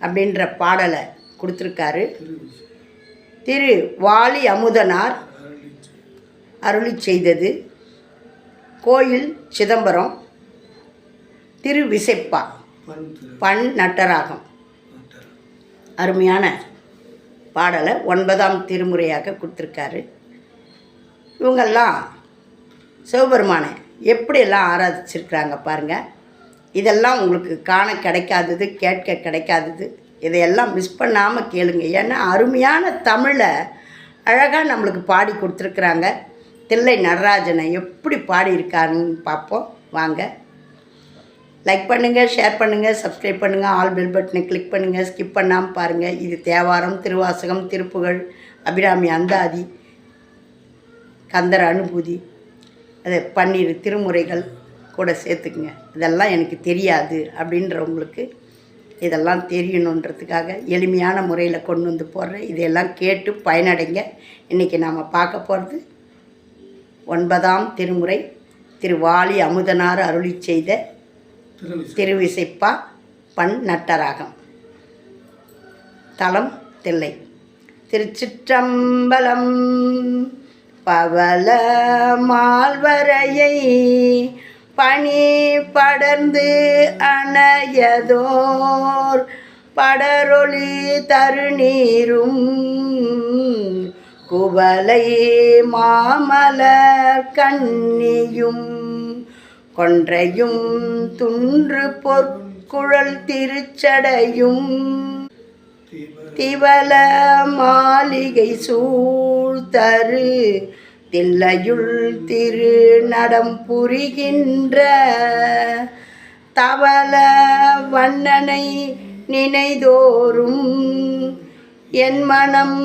அப்படின்ற பாடலை கொடுத்துருக்காரு. திரு வாலி அமுதனார் அருளி செய்தது. கோயில் சிதம்பரம். திரு விசைப்பா. பண் நட்டராகம். அருமையான பாடலை ஒன்பதாம் திருமுறையாக கொடுத்துருக்காரு. இவங்கெல்லாம் சிவபெருமானை எப்படியெல்லாம் ஆராதிச்சிருக்கிறாங்க பாருங்கள் இதெல்லாம் உங்களுக்கு காண கிடைக்காதது கேட்க கிடைக்காதது. இதையெல்லாம் மிஸ் பண்ணாமல் கேளுங்க. ஏன்னா அருமையான தமிழை அழகாக நம்மளுக்கு பாடி கொடுத்துருக்குறாங்க. தில்லை நடராஜனை எப்படி பாடியிருக்காருன்னு பார்ப்போம். வாங்க. லைக் பண்ணுங்கள் ஷேர் பண்ணுங்கள் சப்ஸ்கிரைப் பண்ணுங்கள் ஆல் பெல் பட்டனை கிளிக் பண்ணுங்கள் ஸ்கிப் பண்ணாமல் பாருங்கள் இது தேவாரம் திருவாசகம் திருப்புகழ் அபிராமி அந்தாதி கந்தர் அனுபூதி அது பன்னீர் திருமுறைகள் கூட சேர்த்துக்குங்க. இதெல்லாம் எனக்கு தெரியாது அப்படின்றவங்களுக்கு இதெல்லாம் தெரியணுன்றதுக்காக எளிமையான முறையில் கொண்டு வந்து போடுறேன். இதையெல்லாம் கேட்டு பயனடைங்க. இன்றைக்கி நாம் பார்க்க போகிறது ஒன்பதாம் திருமுறை திரு வாலி அமுதனார் அருளி செய்த திருவிசைப்பா பண் நட்டராகம். தலம் தில்லை. திருச்சிற்றம்பலம் பவள மால்வரையை பனி படர்ந்து அணையதோர் படரொளி தருநீரும் குவலை மாமலர் கண்ணியும் கொன்றையும் துன்று பொற்குழல் திருச்சடையும் திவல மாளிகை சூழ்தரு தில்லையுள் திரு நடம் புரிகின்ற தவள வண்ணனை நினைதோறும் என் மனம்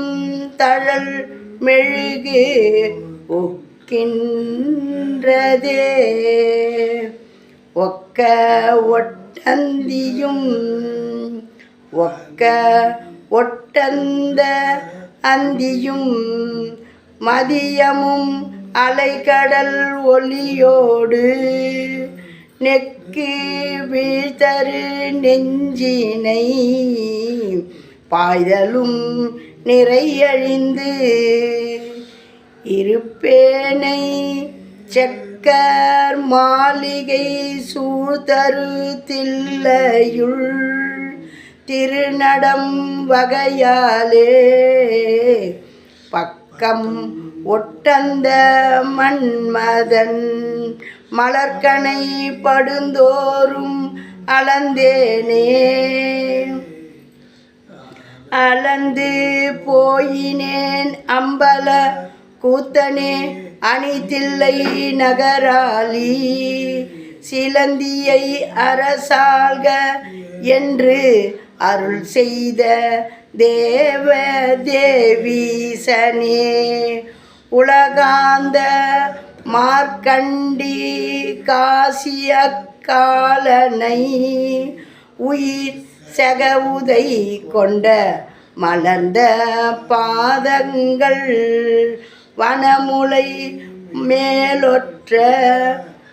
தழல் மெழுகு ஒக்கின்றதே. ஒக்க ஒட்டந்தியும் ஒக்க ஒட்டந்த அந்தியும் மதியமும் அலைகடல் ஒளியோடு நெக்கு வீழ்த்தரு நெஞ்சினை. பாய்தலும் நிறையழிந்து இருப்பேனை செக்கர் மாளிகை சூழ்தரு தில்லையுள் திருநடம் வகையாலே பக்கம் ஒட்டந்த மன்மதன் மலர்கனை படுந்தோறும் அளந்தேனே. அளந்து போயினேன் அம்பல கூத்தனே அணிதில்லை நகராளி. சிலந்தியை அரசாள்க என்று அருள் செய்த தேவ தேவீசனே உலகாந்த மார்க்கண்டி காசிய காலனை உயிர் செகவுதை கொண்ட மலர்ந்த பாதங்கள் வனமுலை மேலொற்ற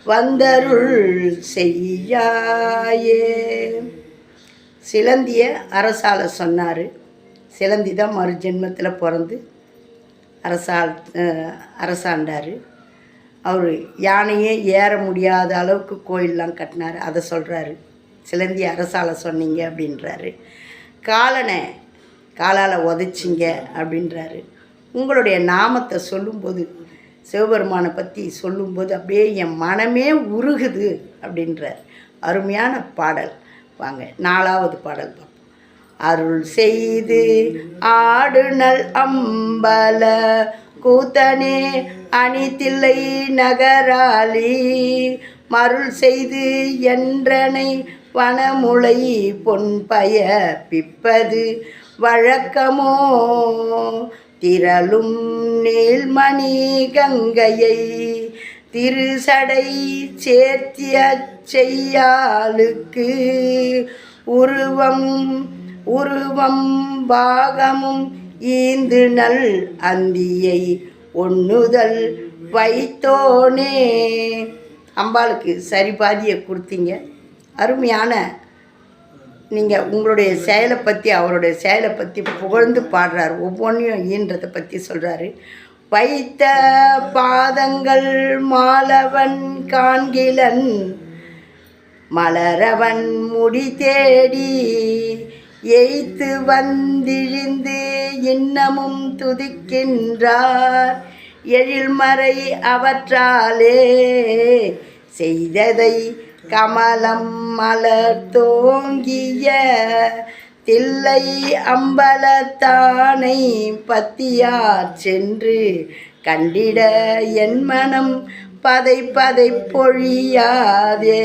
வந்தருள் செய்யாயே. சிலந்திய அரசால சொன்னார் சிலந்தி தான் மறு ஜென்மத்தில் பிறந்து அரசால் அரசாண்டார். அவர் யானையே ஏற முடியாத அளவுக்கு கோயிலெலாம் கட்டினார். அதை சொல்கிறாரு சிலந்தி அரசால் சொன்னீங்க அப்படின்றாரு. காலனை காலால் உதைச்சிங்க அப்படின்றாரு. உங்களுடைய நாமத்தை சொல்லும்போது சிவபெருமானை பற்றி சொல்லும்போது அப்படியே என் மனமே உருகுது அப்படின்றார். அருமையான பாடல். வாங்க நாலாவது பாடல் பார்ப்போம். அருள் செய்து ஆடுநல் அம்பல கூத்தனே அணிதில்லை நகராளி மருள் செய்து என்றனை வனமுளை பொன்பய பிப்பது வழக்கமோ? திரளும் நீள்மணி கங்கையை திருசடை சேர்த்திய செய்யாளுக்கு உருவம் உருவம் பாகமும் ஈந்து நல் அந்தியை ஒண்ணுதல் வைத்தோனே. அம்பாளுக்கு சரி பாதியை கொடுத்தீங்க. அருமையான நீங்கள் உங்களுடைய செயலை பற்றி அவருடைய செயலை பற்றி புகழ்ந்து பாடுறார். ஒவ்வொன்றையும் ஈன்றதை பற்றி சொல்கிறாரு வைத்த பாதங்கள் மாலவன் காண்கிலன் மலரவன் முடி தேடி எய்த்து வந்திழிந்து இன்னமும் துதிக்கின்றார். எழில்மறை அவற்றாலே செய்ததை கமலம் மலர் தோங்கிய தில்லை அம்பலத்தானை பத்தியார் சென்று கண்டிட என் மனம் பதை பதை பொழியாதே.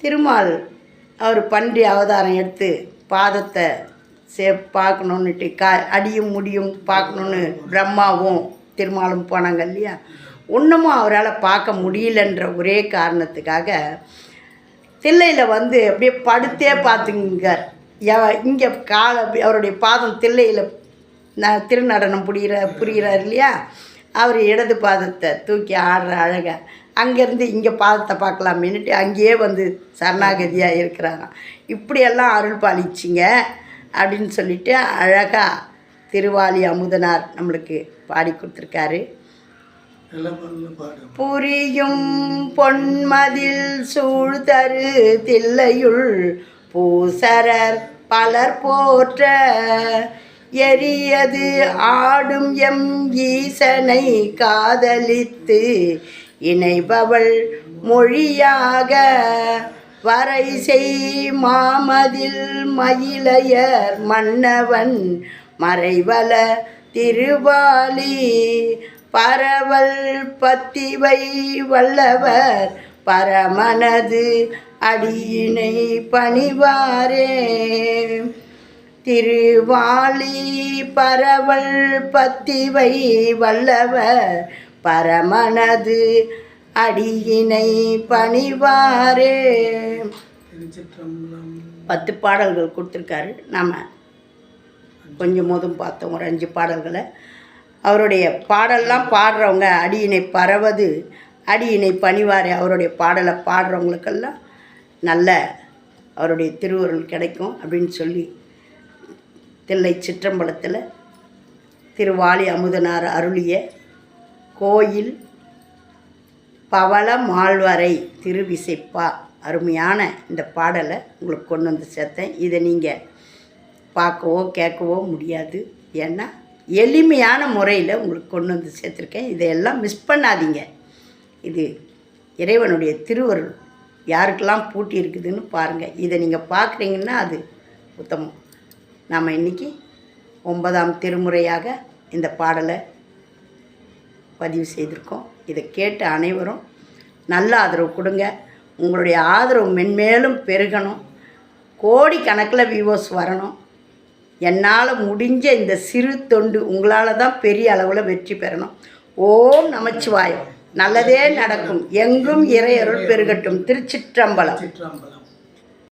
திருமால் அவர் பன்றி அவதாரம் எடுத்து பாதத்தை சே பார்க்கணுன்னுட்டு கா அடியும் முடியும் பார்க்கணுன்னு பிரம்மாவும் திருமாலும் போனாங்க இல்லையா? ஒன்றுமும் அவரால் பார்க்க முடியலன்ற ஒரே காரணத்துக்காக தில்லையில் வந்து அப்படியே படுத்தே பார்த்துங்க இங்கே கால அவருடைய பாதம் தில்லையில் ந திருநடனம் புரிகிற புரிகிறார் இல்லையா? அவர் இடது பாதத்தை தூக்கி ஆடுற அழகை அங்கேருந்து இங்கே பாதத்தை பார்க்கலாமேன்னுட்டு அங்கேயே வந்து சரணாகதியாக இருக்கிறாங்க இப்படியெல்லாம் அருள் பாலிச்சிங்க அப்படின்னு சொல்லிட்டு அழகாக திருவாலி அமுதனார் நம்மளுக்கு பாடி கொடுத்துருக்காரு. புரியும் பொன்மதில் சூழ்தரு தில்லையுள் பூசரர் பலர் போற்ற எரியது ஆடும் எம் ஈசனை காதலித்து இணைபவள் மொழியாக வரை செய் மாமதில் மயிலையர் மன்னவன் மறைவல திருவாலி பரவல் பத்திவை வல்லவர் பரமனது அடியினை பணிவாரே. திருவாளி பரவல் பத்திவை வல்லவர் பரமனது அடியினை பணிவாரே. பத்து பாடல்கள் கொடுத்துருக்காரு. நாம் கொஞ்சம் மோதும் பார்த்தோம் ஒரு அஞ்சு பாடல்களை. அவருடைய பாடல்லாம் பாடுறவங்க அடியினை பரவது அடியினை பணிவாரே அவருடைய பாடலை பாடுறவங்களுக்கெல்லாம் நல்ல அவருடைய திருவருள் கிடைக்கும் அப்படின்னு சொல்லி தில்லை சிற்றம்பலத்தில் திருவாலி அமுதனார் அருளிய கோயில் பவள மால்வரை திருவிசைப்பா. அருமையான இந்த பாடலை உங்களுக்கு கொண்டு வந்து சேர்த்தேன். இதை நீங்கள் பார்க்கவோ கேட்கவோ முடியாது. ஏன்னா எளிமையான முறையில் உங்களுக்கு கொண்டு வந்து சேர்த்துருக்கேன். இதையெல்லாம் மிஸ் பண்ணாதீங்க. இது இறைவனுடைய திருவருள். யாருக்கெல்லாம் பூட்டி இருக்குதுன்னு பாருங்கள் இதை நீங்கள் பார்க்குறீங்கன்னா அது உத்தமம். நாம் இன்றைக்கி ஒன்பதாம் திருமுறையாக இந்த பாடலை பதிவு செய்திருக்கோம். இதை கேட்ட அனைவரும் நல்ல ஆதரவு கொடுங்க. உங்களுடைய ஆதரவு மென்மேலும் பெருகணும். கோடிக்கணக்கில் வியூவர்ஸ் வரணும். என்னால் முடிஞ்ச இந்த சிறு தொண்டு உங்களால் தான் பெரிய அளவில் வெற்றி பெறணும். ஓம் நமச்சிவாயம். நல்லதே நடக்கும். எங்கும் இறையருள் பெருகட்டும். திருச்சிற்றம்பலம். சிற்றம்பலம்